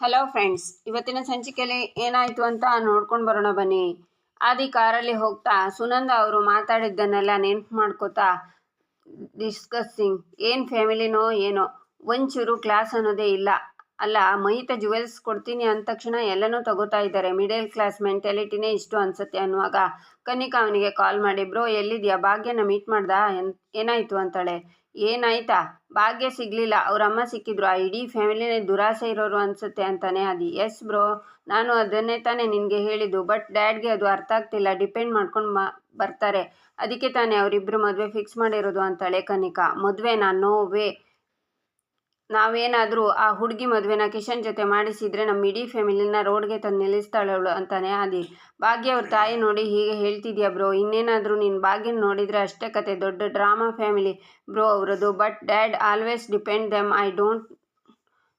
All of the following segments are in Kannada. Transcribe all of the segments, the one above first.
ಹಲೋ ಫ್ರೆಂಡ್ಸ್ ಇವತ್ತಿನ ಸಂಚಿಕೆಯಲ್ಲಿ ಏನಾಯಿತು ಅಂತ ನೋಡ್ಕೊಂಡು ಬರೋಣ ಬನ್ನಿ. ಆದಿ ಕಾರಲ್ಲಿ ಹೋಗ್ತಾ ಸುನಂದ ಅವರು ಮಾತಾಡಿದ್ದನ್ನೆಲ್ಲ ನೆನ್ಪು ಮಾಡ್ಕೋತಾ ಡಿಸ್ಕಸ್ಸಿಂಗ್ ಏನು ಫ್ಯಾಮಿಲಿನೋ ಏನೋ, ಒಂಚೂರು ಕ್ಲಾಸ್ ಅನ್ನೋದೇ ಇಲ್ಲ. ಅಲ್ಲ ಮಹಿತ ಜುವೆಲ್ಸ್ ಕೊಡ್ತೀನಿ ಅಂದ ತಕ್ಷಣ ಎಲ್ಲನೂ ತಗೋತಾ ಇದ್ದಾರೆ. ಮಿಡಲ್ ಕ್ಲಾಸ್ ಮೆಂಟಾಲಿಟಿನೇ ಇಷ್ಟು ಅನ್ಸುತ್ತೆ ಅನ್ನುವಾಗ ಕನಿಕಾ ಅವನಿಗೆ ಕಾಲ್ ಮಾಡಿ, ಬ್ರೋ, ಎಲ್ಲಿದ್ಯಾ? ಭಾಗ್ಯನ ಮೀಟ್ ಮಾಡ್ದಾ? ಏನ್, ಏನಾಯಿತು? ಅಂತಾಳೆ. ಏನಾಯ್ತಾ? ಭಾಗ್ಯ ಸಿಗಲಿಲ್ಲ. ಅವರಮ್ಮ ಸಿಕ್ಕಿದ್ರು. ಆ ಇಡೀ ಫ್ಯಾಮಿಲಿನೇ ದುರಾಸೆ ಇರೋರು ಅನ್ಸುತ್ತೆ ಅಂತಾನೆ ಅದು ಎಸ್ ಬ್ರೋ ನಾನು ಅದನ್ನೇ ತಾನೇ ನಿನಗೆ ಹೇಳಿದ್ದು. ಬಟ್ ಡ್ಯಾಡ್ಗೆ ಅದು ಅರ್ಥ ಆಗ್ತಿಲ್ಲ. ಡಿಪೆಂಡ್ ಮಾಡ್ಕೊಂಡು ಮಾ, ಬರ್ತಾರೆ. ಅದಕ್ಕೆ ತಾನೇ ಅವರಿಬ್ಬರು ಮದುವೆ ಫಿಕ್ಸ್ ಮಾಡಿರೋದು ಅಂತಾಳೆ ಕನಿಕಾ. ಮದುವೆ ನೋ ವೇ ನಾವೇನಾದರೂ ಆ ಹುಡುಗಿ ಮದುವೆನ ಕಿಶನ್ ಜೊತೆ ಮಾಡಿಸಿದರೆ ನಮ್ಮ ಇಡೀ ಫ್ಯಾಮಿಲಿನ ರೋಡ್ಗೆ ತಂದು ನಿಲ್ಲಿಸ್ತಾಳೆ ಅವಳು ಅಂತಾನೆ ಆದಿ. ಭಾಗ್ಯ ಅವ್ರ ತಾಯಿ ನೋಡಿ ಹೀಗೆ ಹೇಳ್ತಿದ್ಯಾ ಬ್ರೋ? ಇನ್ನೇನಾದರೂ ನೀನು ಭಾಗ್ಯನ ನೋಡಿದರೆ ಅಷ್ಟೇ ಕತೆ. ದೊಡ್ಡ ಡ್ರಾಮಾ ಫ್ಯಾಮಿಲಿ. ಬ್ರೋ, ಅವರದು. But dad always depend them. I don't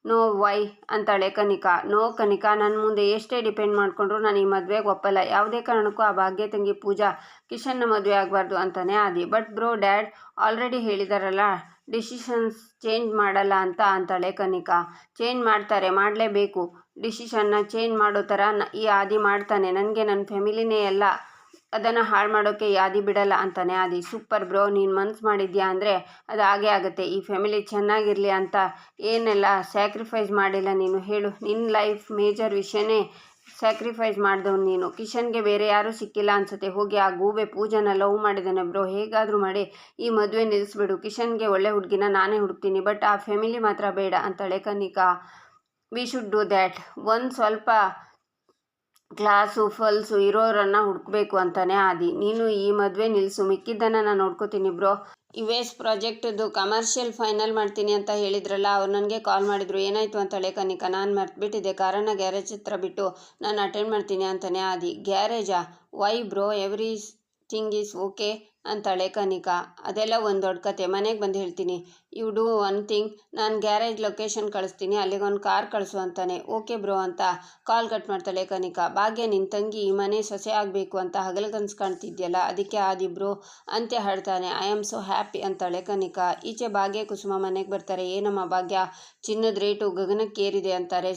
know why ಅಂತಾಳೆ ಕನಿಕಾ. ನೋ ಕನಿಕಾ ನನ್ನ ಮುಂದೆ ಎಷ್ಟೇ ಡಿಪೆಂಡ್ ಮಾಡಿಕೊಂಡ್ರು ನಾನು ಈ ಮದುವೆಗೆ ಒಪ್ಪಲ್ಲ. ಯಾವುದೇ ಕಾರಣಕ್ಕೂ ಆ ಭಾಗ್ಯ ತಂಗಿ ಪೂಜಾ ಕಿಶನ್ನ ಮದುವೆ ಆಗಬಾರ್ದು ಅಂತಾನೆ Aadi. But bro, dad already ಹೇಳಿದಾರಲ್ಲ decisions change ಮಾಡಲ್ಲ ಅಂತ ಅಂತಾಳೆ ಕನಿಕಾ. ಚೇಂಜ್ ಮಾಡ್ತಾರೆ, ಮಾಡಲೇಬೇಕು. ಡಿಸಿಷನ್ನ ಚೇಂಜ್ ಮಾಡೋ ಥರ ಈ ಆದಿ ಮಾಡ್ತಾನೆ. ನನಗೆ ನನ್ನ ಫ್ಯಾಮಿಲಿನೇ ಎಲ್ಲ ಅದನ್ನು ಹಾಳು ಮಾಡೋಕ್ಕೆ ಯಾದಿ ಬಿಡಲ್ಲ ಅಂತಾನೆ ಆದಿ. ಸೂಪರ್ ಬ್ರೋ, ನೀನು ಮನ್ಸು ಮಾಡಿದ್ಯಾ ಅಂದರೆ ಅದು ಹಾಗೆ ಆಗುತ್ತೆ. ಈ ಫ್ಯಾಮಿಲಿ ಚೆನ್ನಾಗಿರಲಿ ಅಂತ ಏನೆಲ್ಲ ಸ್ಯಾಕ್ರಿಫೈಸ್ ಮಾಡಿಲ್ಲ ನೀನು ಹೇಳು. ನಿನ್ನ ಲೈಫ್ ಮೇಜರ್ ವಿಷಯನೇ ಸ್ಯಾಕ್ರಿಫೈಸ್ ಮಾಡಿದವನು ನೀನು. ಕಿಶನ್ಗೆ ಬೇರೆ ಯಾರೂ ಸಿಕ್ಕಿಲ್ಲ ಅನ್ಸುತ್ತೆ. ಹೋಗಿ ಆ ಗೂಬೆ ಪೂಜನ ಲವ್ ಮಾಡಿದ್ದಾನೆ ಬ್ರೋ. ಹೇಗಾದರೂ ಮಾಡಿ. ಈ ಮದುವೆ ನಿಲ್ಲಿಸ್ಬಿಡು ಕಿಶನ್ಗೆ ಒಳ್ಳೆ ಹುಡುಗಿನ ನಾನೇ ಹುಡುಕ್ತೀನಿ. ಬಟ್ ಆ ಫ್ಯಾಮಿಲಿ ಮಾತ್ರ ಬೇಡ ಅಂತಾಳೆ Kanika we should do that ಒಂದು ಸ್ವಲ್ಪ ಕ್ಲಾಸು ಫಲ್ಸು ಇರೋರನ್ನು ಹುಡುಕಬೇಕು ಅಂತಾನೆ ಆದಿ. ನೀನು ಈ ಮದುವೆ ನಿಲ್ಲಿಸು ಮಿಕ್ಕಿದ್ದನ್ನು ನಾನು ನೋಡ್ಕೋತೀನಿ ಬ್ರೋ. ವೇಸ್ ಪ್ರಾಜೆಕ್ಟದ್ದು ಕಮರ್ಷಿಯಲ್ ಫೈನಲ್ ಮಾಡ್ತೀನಿ ಅಂತ ಹೇಳಿದ್ರಲ್ಲ, ಅವ್ರು ನನಗೆ ಕಾಲ್ ಮಾಡಿದರು. ಏನಾಯಿತು ಅಂತ ಹೇಳಿ ಕನಿಕ, ನಾನು ಮರ್ತ್ಬಿಟ್ಟಿದ್ದೆ. ಕಾರಣ ಗ್ಯಾರೇಜ್ ಹತ್ರ ಬಿಟ್ಟು ನಾನು ಅಟೆಂಡ್ ಮಾಡ್ತೀನಿ ಅಂತಲೇ Aadi. ಗ್ಯಾರೇಜಾ? Why bro everything is okay ಅಂತಾಳೆ ಕನಿಕಾ. ಅದೆಲ್ಲ ಒಂದು ದೊಡ್ಡ ಕತೆ. ಮನೆಗೆ ಬಂದು ಹೇಳ್ತೀನಿ. You do one thing. ನಾನು ಗ್ಯಾರೇಜ್ ಲೊಕೇಶನ್ ಕಳಿಸ್ತೀನಿ. ಅಲ್ಲಿಗೆ ಒಂದು ಕಾರ್ ಕಳಿಸು ಅಂತಾನೆ. ಓಕೆ ಬ್ರೋ ಅಂತ ಕಾಲ್ ಕಟ್ ಮಾಡ್ತಾಳೆ ಕನಿಕಾ. ಭಾಗ್ಯ ನಿನ್ನ ತಂಗಿ ಈ ಮನೆ ಸೊಸೆ ಆಗಬೇಕು ಅಂತ ಹಗಲಗನ್ಸು ಕಾಣ್ತಿದ್ಯಲ್ಲ? ಅದಕ್ಕೆ ಆದಿಬ್ರು ಅಂತ್ಯ ಹಾಡ್ತಾನೆ. ಐ ಆಮ್ ಸೊ ಹ್ಯಾಪಿ ಅಂತಾಳೆ ಕನಿಕಾ. ಈಚೆ ಭಾಗ್ಯ ಕುಸುಮ ಮನೆಗೆ ಬರ್ತಾರೆ. ಏನಮ್ಮ ಭಾಗ್ಯ? ಚಿನ್ನದ ರೇಟು ಗಗನಕ್ಕೇರಿದೆ ಅಂತಾರೆ.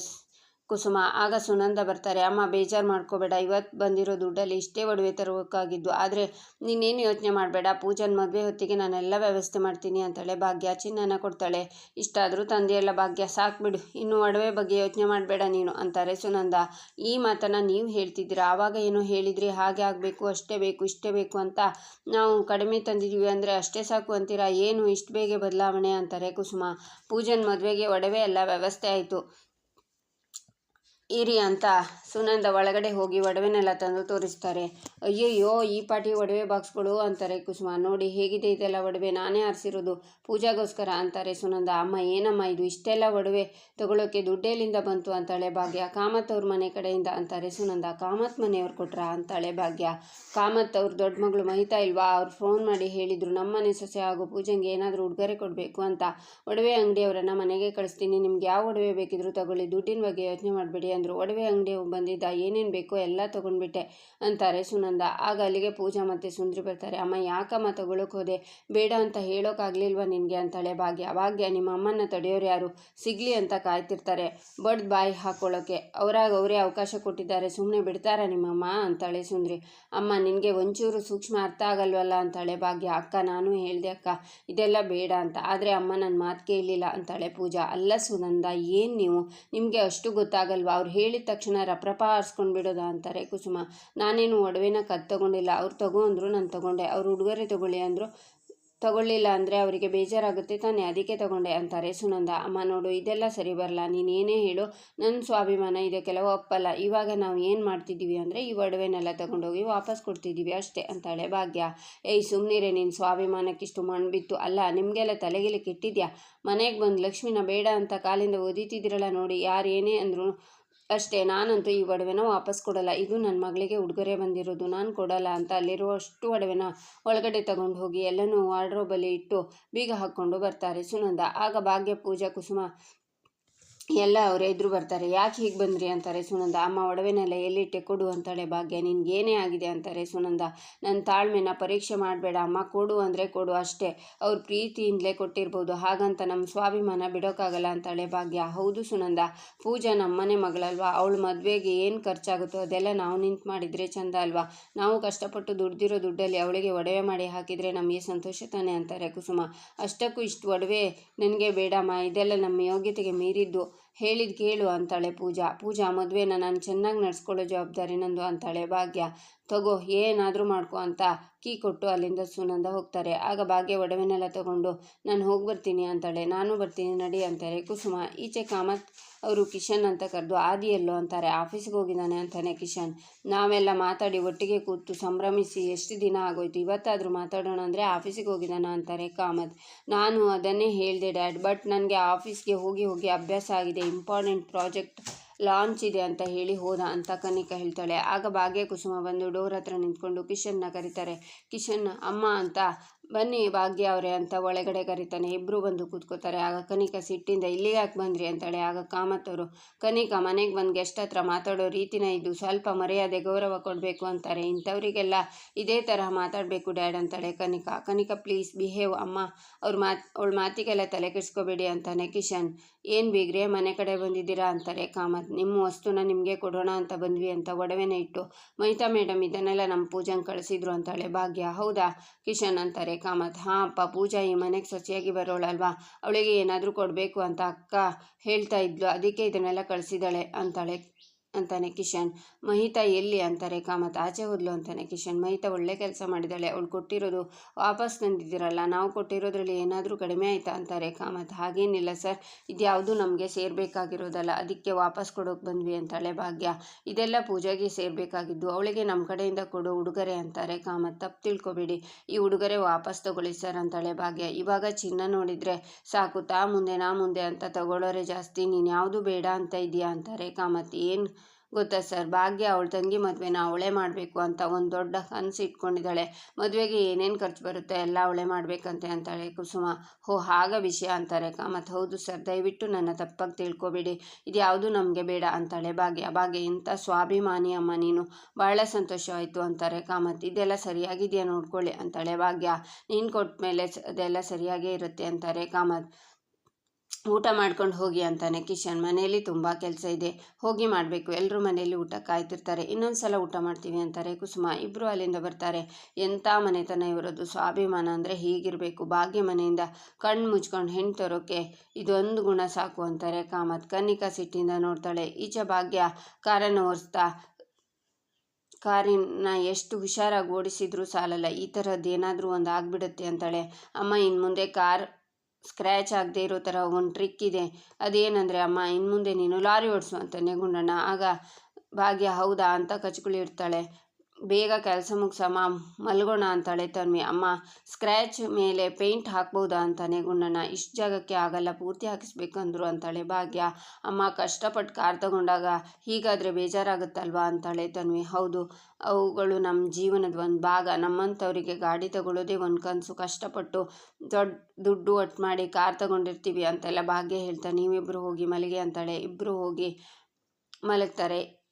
ಕುಸುಮ, ಆಗ ಸುನಂದ ಬರ್ತಾರೆ, ಅಮ್ಮ, ಬೇಜಾರು ಮಾಡ್ಕೋಬೇಡ ಇವತ್ತು ಬಂದಿರೋ ದುಡ್ಡಲ್ಲಿ ಇಷ್ಟೇ ಒಡವೆ ತರಬೇಕಾಗಿದ್ದು ಆದರೆ ನೀನೇನು ಯೋಚನೆ ಮಾಡಬೇಡ, ಪೂಜನ್ ಮದುವೆ ಹೊತ್ತಿಗೆ ನಾನೆಲ್ಲ ವ್ಯವಸ್ಥೆ ಮಾಡ್ತೀನಿ ಅಂತಾಳೆ ಭಾಗ್ಯ ಚಿನ್ನನ ಕೊಡ್ತಾಳೆ. ಇಷ್ಟಾದರೂ ತಂದೆಯೆಲ್ಲ ಭಾಗ್ಯ ಸಾಕ್ಬಿಡು ಇನ್ನು ಒಡವೆ ಬಗ್ಗೆ ಯೋಚನೆ ಮಾಡಬೇಡ ನೀನು ಅಂತಾರೆ ಸುನಂದ. ಈ ಮಾತನ್ನು ನೀವು ಹೇಳ್ತಿದ್ದೀರಾ? ಆವಾಗ ಏನೋ ಹೇಳಿದ್ರಿ ಹಾಗೆ ಆಗಬೇಕು, ಅಷ್ಟೇ ಬೇಕು, ಇಷ್ಟೇ ಬೇಕು ಅಂತ ನಾವು ಕಡಿಮೆ ತಂದಿದ್ದೀವಿ ಅಂದರೆ ಅಷ್ಟೇ ಸಾಕು ಅಂತೀರಾ? ಏನು, ಇಷ್ಟು ಬೇಗ ಬದಲಾವಣೆ? ಅಂತಾರೆ ಕುಸುಮ. ಪೂಜನ್ ಮದುವೆಗೆ ಒಡವೆ ಎಲ್ಲ ವ್ಯವಸ್ಥೆ ಆಯಿತು. ಇರಿ ಅಂತ ಸುನಂದ ಒಳಗಡೆ ಹೋಗಿ ಒಡವೆನೆಲ್ಲ ತಂದು ತೋರಿಸ್ತಾರೆ. ಅಯ್ಯಯ್ಯೋ, ಈ ಪಾಟಿ ಒಡವೆ ಬಾಕ್ಸ್ಗಳು ಅಂತಾರೆ ಕುಸುಮ. ನೋಡಿ, ಹೇಗಿದೆ ಇದೆಲ್ಲ ಒಡವೆ? ನಾನೇ ಆರಿಸಿರೋದು. ಪೂಜಾಗೋಸ್ಕರ ಅಂತಾರೆ ಸುನಂದ. ಅಮ್ಮ, ಏನಮ್ಮ ಇದು? ಇಷ್ಟೆಲ್ಲ ಒಡವೆ ತಗೊಳ್ಳೋಕ್ಕೆ ದುಡ್ಡೇಲಿಂದ ಬಂತು ಅಂತಾಳೆ ಭಾಗ್ಯ. ಕಾಮತ್ ಅವ್ರ ಮನೆ ಕಡೆಯಿಂದ ಅಂತಾರೆ ಸುನಂದ. ಕಾಮತ್ ಮನೆಯವ್ರು ಕೊಟ್ರಾ ಅಂತಾಳೆ ಭಾಗ್ಯ. ಕಾಮತ್ ಅವ್ರ ದೊಡ್ಡ ಮಗಳು ಮಹಿತಾ ಇಲ್ವಾ? ಅವ್ರು ಫೋನ್ ಮಾಡಿ ಹೇಳಿದರು, ನಮ್ಮನೆ ಸೊಸೆ ಹಾಗೂ ಪೂಜೆಗೆ ಏನಾದರೂ ಉಡುಗೊರೆ ಕೊಡಬೇಕು ಅಂತ. ಒಡವೆ ಅಂಗಡಿಯವರನ್ನು ಮನೆಗೆ ಕಳಿಸ್ತೀನಿ. ನಿಮ್ಗೆ ಯಾವ ಒಡವೆ ಬೇಕಿದ್ರು ತಗೊಳ್ಳಿ. ದುಡ್ಡಿನ ಬಗ್ಗೆ ಯೋಚನೆ ಮಾಡಬೇಡಿ ಅಂದರು. ಒಡವೆ ಅಂಗಡಿ ಬಂದಿದ್ದ, ಏನೇನು ಬೇಕೋ ಎಲ್ಲ ತೊಗೊಂಡ್ಬಿಟ್ಟೆ, ಅಂತಾರೆ ಸುನಂದ. ಆಗ ಅಲ್ಲಿಗೆ ಪೂಜಾ ಮತ್ತು ಸುಂದ್ರಿ ಬರ್ತಾರೆ. ಅಮ್ಮ, ಯಾಕಮ್ಮ ತಗೊಳಕ್ಕೆ ಹೋದೆ? ಬೇಡ ಅಂತ ಹೇಳೋಕ್ಕಾಗಲಿಲ್ವ ನಿನಗೆ? ಅಂತಾಳೆ ಭಾಗ್ಯ. ಭಾಗ್ಯ, ನಿಮ್ಮ ಅಮ್ಮನ ತಡೆಯೋರು ಯಾರು? ಸಿಗಲಿ ಅಂತ ಕಾಯ್ತಿರ್ತಾರೆ ಬಡ್ದು ಬಾಯಿ ಹಾಕೊಳ್ಳೋಕ್ಕೆ ಅವರಾಗ ಅವರೇ ಅವಕಾಶ ಕೊಟ್ಟಿದ್ದಾರೆ. ಸುಮ್ಮನೆ ಬಿಡ್ತಾರಾ ನಿಮ್ಮಮ್ಮ? ಅಂತಾಳೆ ಸುಂದ್ರಿ. ಅಮ್ಮ, ನಿನಗೆ ಒಂಚೂರು ಸೂಕ್ಷ್ಮ ಅರ್ಥ ಆಗಲ್ವಲ್ಲ? ಅಂತಾಳೆ ಭಾಗ್ಯ. ಅಕ್ಕ, ನಾನು ಹೇಳಿದೆ, ಅಕ್ಕ, ಇದೆಲ್ಲ ಬೇಡ ಅಂತ. ಆದರೆ ಅಮ್ಮ ನನ್ನ ಮಾತು ಕೇಳಲಿಲ್ಲ ಅಂತಾಳೆ ಪೂಜಾ. ಅಲ್ಲ ಸುನಂದ, ಏನು ನೀವು? ನಿಮಗೆ ಅಷ್ಟು ಗೊತ್ತಾಗಲ್ವಾ? ಅವ್ರು ಹೇಳಿದ ತಕ್ಷಣ, ರಪ್ರಪ ಆರಿಸ್ಕೊಂಡು ಬಿಡೋದಾ? ಅಂತಾರೆ ಕುಸುಮ. ನಾನೇನು ಒಡವೆನ ಕದ್ದು ತಗೊಂಡಿಲ್ಲ. ಅವ್ರು ತಗೋ ಅಂದರು ನಾನು ತಗೊಂಡೆ. ಅವ್ರು ಉಡುಗೊರೆ ತಗೊಳ್ಳಿ ಅಂದರು. ತಗೊಳ್ಳಿಲ್ಲ ಅಂದರೆ ಅವರಿಗೆ ಬೇಜಾರಾಗುತ್ತೆ. ತಾನೇ, ಅದಕ್ಕೆ ತಗೊಂಡೆ, ಅಂತಾರೆ ಸುನಂದ. ಅಮ್ಮ, ನೋಡು, ಇದೆಲ್ಲ ಸರಿ ಬರಲ್ಲ ನೀನೇನೇ ಹೇಳು ನನ್ನ ಸ್ವಾಭಿಮಾನ ಇದಕ್ಕೆಲ್ಲ ಒಪ್ಪಲ್ಲ. ಇವಾಗ ನಾವು ಏನು ಮಾಡ್ತಿದ್ದೀವಿ ಅಂದರೆ, ಈ ಒಡವೆನೆಲ್ಲ ತಗೊಂಡೋಗಿ ವಾಪಸ್ ಕೊಡ್ತಿದ್ದೀವಿ ಅಷ್ಟೇ, ಅಂತಾಳೆ ಭಾಗ್ಯ. ಏಯ್ ಸುಮ್ಮನಿರೆ ನಿನ್ನ ಸ್ವಾಭಿಮಾನಕ್ಕಿಷ್ಟು ಮಣ್ಣು ಬಿತ್ತು ಅಲ್ಲ, ನಿಮಗೆಲ್ಲ ತಲೆಗೆಲೆ ಕೆಟ್ಟಿದ್ಯಾ? ಮನೆಗೆ ಬಂದು ಲಕ್ಷ್ಮಿನ ಬೇಡ ಅಂತ ಕಾಲಿಂದ ಓದಿತಿದ್ದೀರಲ್ಲ ನೋಡಿ. ಯಾರು ಏನೇ ಅಂದರು ಅಷ್ಟೇ, ನಾನಂತೂ ಈ ಒಡವೆನ ವಾಪಸ್ ಕೊಡಲ್ಲ. ಇದು ನನ್ನ ಮಗಳಿಗೆ ಉಡುಗೊರೆ ಬಂದಿರೋದು. ನಾನು ಕೊಡಲ್ಲ ಅಂತ ಅಲ್ಲಿರುವಷ್ಟು ಒಡವೆನ ಒಳಗಡೆ ತಗೊಂಡು ಹೋಗಿ ಎಲ್ಲನೂ ವಾರ್ಡ್ರೋಬಲ್ಲಿ ಇಟ್ಟು ಬೀಗ ಹಾಕ್ಕೊಂಡು ಬರ್ತಾರೆ ಸುನಂದ. ಆಗ ಭಾಗ್ಯ, ಪೂಜಾ, ಕುಸುಮ ಎಲ್ಲ ಅವ್ರು ಎದುರು ಬರ್ತಾರೆ. ಯಾಕೆ ಹೀಗೆ ಬಂದ್ರಿ ಅಂತಾರೆ ಸುನಂದ. ಅಮ್ಮ ಒಡವೆನೆಲ್ಲ ಎಲ್ಲಿಟ್ಟೆ ಕೊಡು ಅಂತಾಳೆ ಭಾಗ್ಯ. ನಿನ್ಗೇನೇ ಆಗಿದೆ ಅಂತಾರೆ ಸುನಂದ. ನನ್ನ ತಾಳ್ಮೆನ ಪರೀಕ್ಷೆ ಮಾಡಬೇಡ. ಅಮ್ಮ ಕೊಡು ಅಂದರೆ ಕೊಡು ಅಷ್ಟೇ. ಅವ್ರ ಪ್ರೀತಿಯಿಂದಲೇ ಕೊಟ್ಟಿರ್ಬೋದು. ಹಾಗಂತ ನಮ್ಮ ಸ್ವಾಭಿಮಾನ ಬಿಡೋಕ್ಕಾಗಲ್ಲ ಅಂತಾಳೆ ಭಾಗ್ಯ. ಹೌದು ಸುನಂದ. ಪೂಜಾ ನಮ್ಮನೆ ಮಗಳಲ್ವಾ? ಅವಳು ಮದುವೆಗೆ ಏನು ಖರ್ಚಾಗುತ್ತೋ ಅದೆಲ್ಲ ನಾವು ನಿಂತು ಮಾಡಿದರೆ ಚಂದ ಅಲ್ವಾ? ನಾವು ಕಷ್ಟಪಟ್ಟು ದುಡ್ದಿರೋ ದುಡ್ಡಲ್ಲಿ ಅವಳಿಗೆ ಒಡವೆ ಮಾಡಿ ಹಾಕಿದರೆ ನಮಗೆ ಸಂತೋಷ ತಾನೆ ಅಂತಾರೆ ಕುಸುಮ. ಅಷ್ಟಕ್ಕೂ ಇಷ್ಟು ಒಡವೆ ನನಗೆ ಬೇಡಮ್ಮ. ಇದೆಲ್ಲ ನಮ್ಮ ಯೋಗ್ಯತೆಗೆ ಮೀರಿದ್ದು ಹೇಳಿದ್ ಕೇಳು ಅಂತಾಳೆ ಪೂಜಾ. ಪೂಜಾ, ಮದುವೆನ ನಾನು ಚೆನ್ನಾಗಿ ನಡೆಸ್ಕೊಳ್ಳೋ ಜವಾಬ್ದಾರಿ ನಂದು ಅಂತಾಳೆ ಭಾಗ್ಯ. ತಗೋ, ಏನಾದರೂ ಮಾಡ್ಕೊ ಅಂತ ಕೀ ಕೊಟ್ಟು ಅಲ್ಲಿಂದ ಸುನಂದ ಹೋಗ್ತಾರೆ. ಆಗ ಭಾಗ್ಯ ಒಡವೆನೆಲ್ಲ ತಗೊಂಡು, ನಾನು ಹೋಗಿ ಬರ್ತೀನಿ ಅಂತಾಳೆ. ನಾನು ಬರ್ತೀನಿ, ನಡಿ ಅಂತಾರೆ. ಕುಸುಮ, ಈಚೆ ಕಾಮತ್ ಅವರು ಕಿಶನ್ ಅಂತ ಕರೆದು ಆದಿಯಲ್ಲೋ ಅಂತಾರೆ. ಆಫೀಸ್ಗೆ ಹೋಗಿದ್ದಾನೆ ಅಂತಾನೆ ಕಿಶನ್. ನಾವೆಲ್ಲ ಮಾತಾಡಿ ಒಟ್ಟಿಗೆ ಕೂತು ಸಂಭ್ರಮಿಸಿ ಎಷ್ಟು ದಿನ ಆಗೋಯ್ತು? ಇವತ್ತಾದರೂ ಮಾತಾಡೋಣ ಅಂದರೆ ಆಫೀಸಿಗೆ ಹೋಗಿದ್ದಾನ ಅಂತಾರೆ ಕಾಮತ್. ನಾನು ಅದನ್ನೇ ಹೇಳಿದೆ ಡ್ಯಾಡ್, ಬಟ್ ನನಗೆ ಆಫೀಸ್ಗೆ ಹೋಗಿ ಹೋಗಿ ಅಭ್ಯಾಸ ಆಗಿದೆ. ಇಂಪಾರ್ಟೆಂಟ್ ಪ್ರಾಜೆಕ್ಟ್ ಲಾಂಚ್ ಇದೆ ಅಂತ ಹೇಳಿ ಹೋದ ಅಂತ ಕನಿಕ ಹೇಳ್ತಾಳೆ. ಆಗ ಭಾಗ್ಯ ಕುಸುಮ ಬಂದು ಡೋರ್ ಹತ್ರ ನಿಂತ್ಕೊಂಡು ಕಿಶನ್ನ ಕರೀತಾರೆ. ಕಿಶನ್, ಅಮ್ಮ ಅಂತ ಬನ್ನಿ ಭಾಗ್ಯ ಅವರೇ ಅಂತ ಒಳಗಡೆ ಕರೀತಾನೆ. ಇಬ್ಬರು ಬಂದು ಕೂತ್ಕೋತಾರೆ. ಆಗ ಕನಿಕಾ ಸಿಟ್ಟಿಂದ ಇಲ್ಲಿಗೆ ಯಾಕೆ ಬಂದ್ರಿ ಅಂತಾಳೆ. ಆಗ ಕಾಮತ್ ಅವರು, ಕನಿಕಾ, ಮನೆಗೆ ಬಂದು ಗೆಸ್ಟ್ ಹತ್ರ ಮಾತಾಡೋ ರೀತಿನ ಇದು ಸ್ವಲ್ಪ ಮರ್ಯಾದೆ, ಗೌರವ ಕೊಡಬೇಕು ಅಂತಾರೆ. ಇಂಥವರಿಗೆಲ್ಲ ಇದೇ ತರಹ ಮಾತಾಡಬೇಕು ಡ್ಯಾಡ್ ಅಂತಾಳೆ ಕನಿಕ. ಕನಿಕ, ಪ್ಲೀಸ್ ಬಿಹೇವ್ ಅಮ್ಮ. ಅವ್ರ ಮಾತು, ಅವಳ ಮಾತಿಗೆಲ್ಲ ತಲೆ ಕೆಡಿಸ್ಕೋಬೇಡಿ ಅಂತಾನೆ ಕಿಶನ್. ಏನು ಬೀಗ್ರೆ, ಮನೆ ಕಡೆ ಬಂದಿದ್ದೀರಾ ಅಂತಾರೆ ಕಾಮತ್. ನಿಮ್ಮ ವಸ್ತುನ ನಿಮಗೆ ಕೊಡೋಣ ಅಂತ ಬಂದ್ವಿ ಅಂತ ಒಡವೆನ ಇಟ್ಟು, ಮೈತಾ ಮೇಡಮ್, ಇದನ್ನೆಲ್ಲ ನಮ್ಮ ಪೂಜಂಗೆ ಕಳಿಸಿದ್ರು ಅಂತಾಳೆ ಭಾಗ್ಯ. ಹೌದಾ? ಕಿಶನ್ ಅಂತಾರೆ. ಕಾಮತ್ ಹಾಂ, ಅಪ್ಪ, ಪೂಜಾ ಈ ಮನೆಗೆ ಸೊಸೆಯಾಗಿ ಬರೋಳಲ್ವಾ ಅವಳಿಗೆ ಏನಾದರೂ ಕೊಡಬೇಕು ಅಂತ ಅಕ್ಕ ಹೇಳ್ತಾ ಇದ್ಲು. ಅದಕ್ಕೆ ಇದನ್ನೆಲ್ಲ ಕಳಿಸಿದಾಳೆ ಅಂತಾಳೆ. ಅಂತಾನೆ ಕಿಶನ್. ಮಹಿತಾ ಎಲ್ಲಿ ಅಂತಾರೆ? ಕಾಮತ್ ಆಚೆ ಹೋದ್ಲು ಅಂತಾನೆ ಕಿಶನ್. ಮಹಿತಾ ಒಳ್ಳೆ ಕೆಲಸ ಮಾಡಿದಾಳೆ. ಅವಳು ಕೊಟ್ಟಿರೋದು ವಾಪಸ್ ತಂದಿದ್ದೀರಲ್ಲ, ನಾವು ಕೊಟ್ಟಿರೋದ್ರಲ್ಲಿ ಏನಾದರೂ ಕಡಿಮೆ ಆಯಿತಾ ಅಂತಾರೆ ಕಾಮತ್. ಹಾಗೇನಿಲ್ಲ ಸರ್, ಇದ್ಯಾವುದು ನಮಗೆ ಸೇರಬೇಕಾಗಿರೋದಲ್ಲ, ಅದಕ್ಕೆ ವಾಪಸ್ ಕೊಡೋಕೆ ಬಂದ್ವಿ ಅಂತಾಳೆ ಭಾಗ್ಯ. ಇದೆಲ್ಲ ಪೂಜೆಗೆ ಸೇರಬೇಕಾಗಿದ್ದು, ಅವಳಿಗೆ ನಮ್ಮ ಕಡೆಯಿಂದ ಕೊಡೋ ಉಡುಗೊರೆ ಅಂತಾರೆ ಕಾಮತ್. ತಪ್ಪು ತಿಳ್ಕೊಬೇಡಿ, ಈ ಉಡುಗೊರೆ ವಾಪಸ್ ತಗೊಳ್ಳಿ ಸರ್ ಅಂತಾಳೆ ಭಾಗ್ಯ. ಇವಾಗ ಚಿನ್ನ ನೋಡಿದರೆ ಸಾಕು, ತಾ ಮುಂದೆ ನಾ ಮುಂದೆ ಅಂತ ತಗೊಳ್ಳೋರೆ ಜಾಸ್ತಿ, ನೀನು ಯಾವುದು ಬೇಡ ಅಂತ ಇದೆಯಾ ಅಂತಾರೆ ಕಾಮತ್. ಏನು ಗೊತ್ತಾ ಸರ್? ಭಾಗ್ಯ, ಅವಳ ತಂಗಿ ಮದುವೆನ ಅವಳೇ ಮಾಡಬೇಕು ಅಂತ ಒಂದು ದೊಡ್ಡ ಕನಸು ಇಟ್ಕೊಂಡಿದ್ದಾಳೆ. ಮದುವೆಗೆ ಏನೇನು ಖರ್ಚು ಬರುತ್ತೆ ಎಲ್ಲ ಅವಳೇ ಮಾಡಬೇಕಂತೆ ಅಂತಾಳೆ ಕುಸುಮ. ಹೋ, ಆಗ ವಿಷಯ ಅಂತಾರೆ ಕಾಮತ್. ಹೌದು ಸರ್, ದಯವಿಟ್ಟು ನನ್ನ ತಪ್ಪಾಗಿ ತಿಳ್ಕೊಬೇಡಿ. ಇದು ಯಾವುದು ನಮಗೆ ಬೇಡ ಅಂತಾಳೆ ಭಾಗ್ಯ. ಭಾಗ್ಯ, ಇಂಥ ಸ್ವಾಭಿಮಾನಿ ಅಮ್ಮ ನೀನು. ಭಾಳ ಸಂತೋಷವಾಯಿತು ಅಂತಾರೆ ಕಾಮತ್. ಇದೆಲ್ಲ ಸರಿಯಾಗಿದೆಯಾ ನೋಡ್ಕೊಳ್ಳಿ ಅಂತಾಳೆ ಭಾಗ್ಯ. ನೀನು ಕೊಟ್ಟ ಮೇಲೆ ಅದೆಲ್ಲ ಸರಿಯಾಗೇ ಇರುತ್ತೆ ಅಂತಾರೆ ಕಾಮತ್. ಊಟ ಮಾಡ್ಕೊಂಡು ಹೋಗಿ ಅಂತಾನೆ ಕಿಶನ್. ಮನೆಯಲ್ಲಿ ತುಂಬ ಕೆಲಸ ಇದೆ. ಹೋಗಿ ಮಾಡಬೇಕು. ಎಲ್ಲರೂ ಮನೆಯಲ್ಲಿ ಊಟ ಕಾಯ್ತಿರ್ತಾರೆ. ಇನ್ನೊಂದು ಸಲ ಊಟ ಮಾಡ್ತೀವಿ ಅಂತಾರೆ ಕುಸುಮ. ಇಬ್ಬರು ಅಲ್ಲಿಂದ ಬರ್ತಾರೆ. ಎಂಥ ಮನೆತನ ಇವರದ್ದು? ಸ್ವಾಭಿಮಾನ ಅಂದರೆ ಹೀಗಿರಬೇಕು. ಭಾಗ್ಯ ಮನೆಯಿಂದ ಕಣ್ಣು ಮುಚ್ಕೊಂಡು ಹೆಣ್ಣು ತರೋಕೆ ಇದೊಂದು ಗುಣ ಸಾಕು ಅಂತಾರೆ ಕಾಮತ್. ಕನ್ನಿಕಾ ಸಿಟ್ಟಿಂದ ನೋಡ್ತಾಳೆ. ಈಚೆ ಭಾಗ್ಯ ಕಾರನ್ನು ಓರಿಸ್ತಾ ಕಾರಿನ ಎಷ್ಟು ಹುಷಾರಾಗಿ ಓಡಿಸಿದ್ರೂ ಸಾಲಲ್ಲ. ಈ ಥರದ್ದು ಏನಾದರೂ ಒಂದು ಆಗಿಬಿಡುತ್ತೆ ಅಂತಾಳೆ. ಅಮ್ಮ ಇನ್ನು ಮುಂದೆ ಕಾರ್ ಸ್ಕ್ರ್ಯಾಚ್ ಆಗದೆ ಇರೋ ಥರ ಒಂದು ಟ್ರಿಕ್ ಇದೆ. ಅದೇನಂದರೆ, ಅಮ್ಮ ಇನ್ನು ಮುಂದೆ ನೀನು ಲಾರಿ ಓಡಿಸು ಅಂತ ಗುಂಡಣ್ಣ ಆಗ, ಭಾಗ್ಯ, ಹೌದಾ? ಅಂತ ಕಚ್ಕೊಳಿರ್ತಾಳೆ ಬೇಗ ಕೆಲಸ ಮುಗಿಸಮ್ಮ ಮಲ್ಗೋಣ ಅಂತಾಳೆ ತನ್ವಿ ಅಮ್ಮ ಸ್ಕ್ರ್ಯಾಚ್ ಮೇಲೆ ಪೇಂಟ್ ಹಾಕ್ಬೋದಾ? ಅಂತಾನೆ ಗುಂಡಣ್ಣ ಇಷ್ಟು ಜಾಗಕ್ಕೆ ಆಗಲ್ಲ, ಪೂರ್ತಿ ಹಾಕಿಸ್ಬೇಕಂದ್ರು ಅಂತಾಳೆ ಭಾಗ್ಯ. ಅಮ್ಮ ಕಷ್ಟಪಟ್ಟು ಕಾರ್ ತಗೊಂಡಾಗ ಹೀಗಾದರೆ ಬೇಜಾರಾಗುತ್ತಲ್ವಾ? ಅಂತಾಳೆ ತನ್ವಿ ಹೌದು, ಅವುಗಳು ನಮ್ಮ ಜೀವನದ ಒಂದು ಭಾಗ. ನಮ್ಮಂಥವರಿಗೆ ಗಾಡಿ ತಗೊಳ್ಳೋದೇ ಒಂದು ಕನಸು. ಕಷ್ಟಪಟ್ಟು ದೊಡ್ಡ ದುಡ್ಡು ಒಟ್ಟು ಮಾಡಿ ಕಾರ್ ತಗೊಂಡಿರ್ತೀವಿ ಅಂತೆಲ್ಲ ಭಾಗ್ಯ ಹೇಳ್ತಾ ನೀವಿಬ್ಬರು ಹೋಗಿ ಮಲಿಗೆ ಅಂತಾಳೆ. ಇಬ್ಬರು ಹೋಗಿ ಮಲಗ್ತಾರೆ.